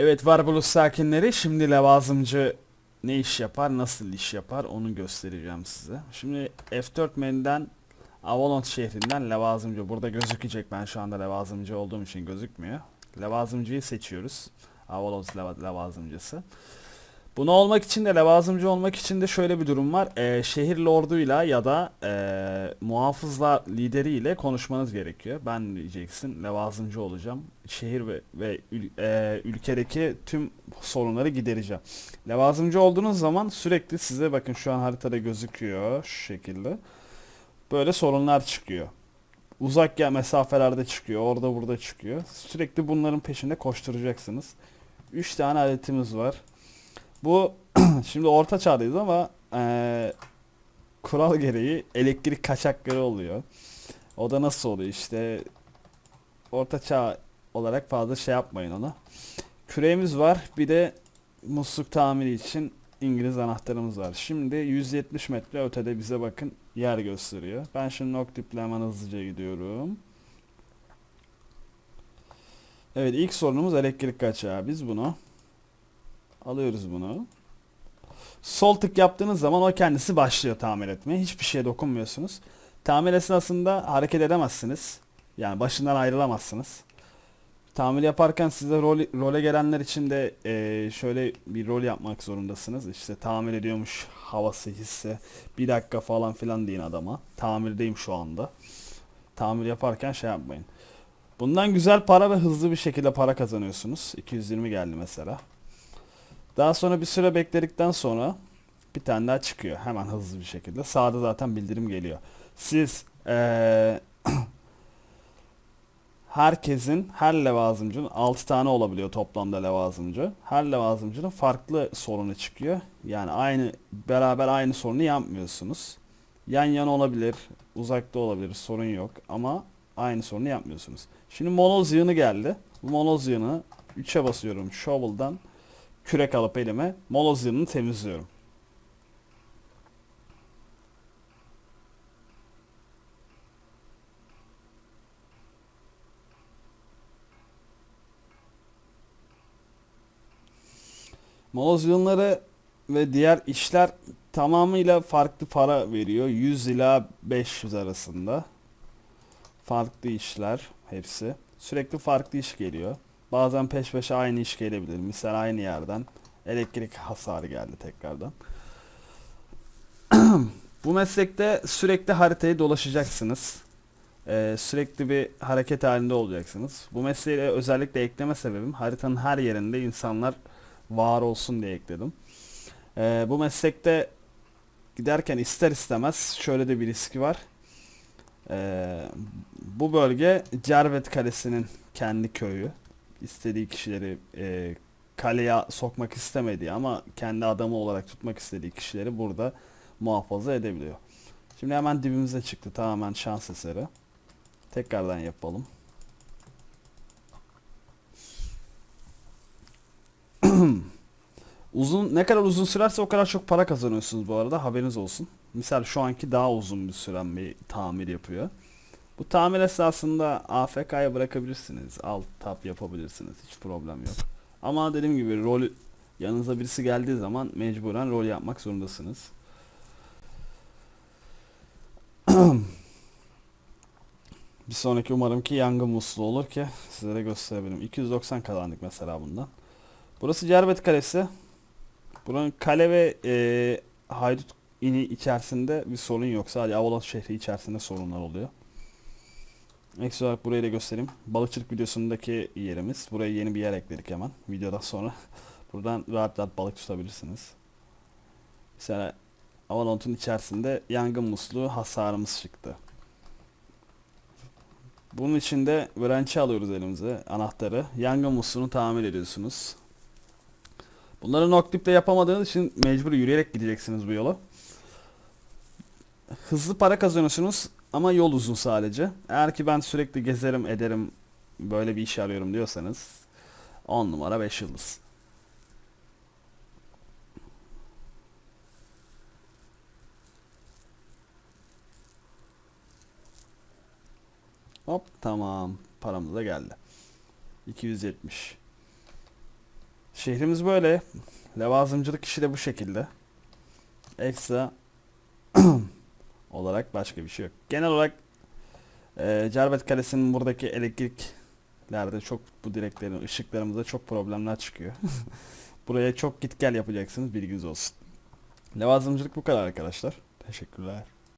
Evet Varbolus sakinleri şimdi levazımcı ne iş yapar, nasıl iş yapar onu göstereceğim size. Şimdi F4 menüden Avalon şehrinden levazımcı burada gözükecek ben şu anda levazımcı olduğum için gözükmüyor. Levazımcıyı seçiyoruz. Avalon leva- levazımcısı. Bunu olmak için de levazımcı olmak için de şöyle bir durum var. Ee, şehir lorduyla ya da ee, muhafızlar lideriyle konuşmanız gerekiyor. Ben diyeceksin levazımcı olacağım. Şehir ve, ve ül- ee, ülkedeki tüm sorunları gidereceğim. Levazımcı olduğunuz zaman sürekli size bakın şu an haritada gözüküyor şu şekilde. Böyle sorunlar çıkıyor. Uzak ya mesafelerde çıkıyor, orada burada çıkıyor. Sürekli bunların peşinde koşturacaksınız. 3 tane aletimiz var. Bu şimdi orta çağdayız ama eee, kural gereği elektrik kaçakları oluyor. O da nasıl oluyor işte orta çağ olarak fazla şey yapmayın ona. Küreğimiz var bir de musluk tamiri için İngiliz anahtarımız var. Şimdi 170 metre ötede bize bakın yer gösteriyor. Ben şimdi Noctip'le hemen hızlıca gidiyorum. Evet ilk sorunumuz elektrik kaçağı. Biz bunu Alıyoruz bunu. Sol tık yaptığınız zaman o kendisi başlıyor tamir etmeye. Hiçbir şeye dokunmuyorsunuz. Tamir esnasında hareket edemezsiniz. Yani başından ayrılamazsınız. Tamir yaparken size rol, role gelenler için de eee, şöyle bir rol yapmak zorundasınız. İşte tamir ediyormuş havası hisse. Bir dakika falan filan deyin adama. Tamirdeyim şu anda. Tamir yaparken şey yapmayın. Bundan güzel para ve hızlı bir şekilde para kazanıyorsunuz. 220 geldi mesela. Daha sonra bir süre bekledikten sonra bir tane daha çıkıyor hemen hızlı bir şekilde. Sağda zaten bildirim geliyor. Siz eee, herkesin her levazımcının 6 tane olabiliyor toplamda levazımcı. Her levazımcının farklı sorunu çıkıyor. Yani aynı beraber aynı sorunu yapmıyorsunuz. Yan yana olabilir, uzakta olabilir sorun yok ama aynı sorunu yapmıyorsunuz. Şimdi moloz geldi. Bu moloz yığını 3'e basıyorum shovel'dan kürek alıp elime moloz temizliyorum. Moloz ve diğer işler tamamıyla farklı para veriyor. 100 ila 500 arasında. Farklı işler hepsi. Sürekli farklı iş geliyor. Bazen peş peşe aynı iş gelebilir. Misal aynı yerden elektrik hasarı geldi tekrardan. Bu meslekte sürekli haritayı dolaşacaksınız. Ee, sürekli bir hareket halinde olacaksınız. Bu mesleğe özellikle ekleme sebebim haritanın her yerinde insanlar var olsun diye ekledim. Ee, bu meslekte giderken ister istemez şöyle de bir riski var. Ee, bu bölge Cervet Kalesi'nin kendi köyü. İstediği kişileri e, kaleye sokmak istemediği ama kendi adamı olarak tutmak istediği kişileri burada muhafaza edebiliyor. Şimdi hemen dibimize çıktı tamamen şans eseri. Tekrardan yapalım. Uzun ne kadar uzun sürerse o kadar çok para kazanıyorsunuz bu arada haberiniz olsun. Misal şu anki daha uzun bir süren bir tamir yapıyor. Bu tamir esnasında AFK'ya bırakabilirsiniz. Alt tab yapabilirsiniz. Hiç problem yok. Ama dediğim gibi rol yanınıza birisi geldiği zaman mecburen rol yapmak zorundasınız. bir sonraki umarım ki yangın musluğu olur ki sizlere gösterebilirim. 290 kazandık mesela bundan. Burası Cerbet Kalesi. Buranın kale ve e, haydut ini içerisinde bir sorun yok. Sadece Avalon şehri içerisinde sorunlar oluyor. Ekstra olarak burayı da göstereyim. Balıkçılık videosundaki yerimiz. Buraya yeni bir yer ekledik hemen videodan sonra. Buradan rahat rahat balık tutabilirsiniz. Mesela Avalon'un içerisinde yangın musluğu hasarımız çıktı. Bunun için de wrench'i alıyoruz elimize, anahtarı. Yangın musluğunu tamir ediyorsunuz. Bunları Noctip'te yapamadığınız için mecbur yürüyerek gideceksiniz bu yola. Hızlı para kazanıyorsunuz ama yol uzun sadece. Eğer ki ben sürekli gezerim ederim böyle bir iş arıyorum diyorsanız 10 numara 5 yıldız. Hop tamam paramız da geldi. 270. Şehrimiz böyle. Levazımcılık işi de bu şekilde. Ekstra olarak başka bir şey yok. Genel olarak e, Cerbet Kalesi'nin buradaki elektriklerde çok bu direklerin ışıklarımızda çok problemler çıkıyor. Buraya çok git gel yapacaksınız bilginiz olsun. Levazımcılık bu kadar arkadaşlar. Teşekkürler.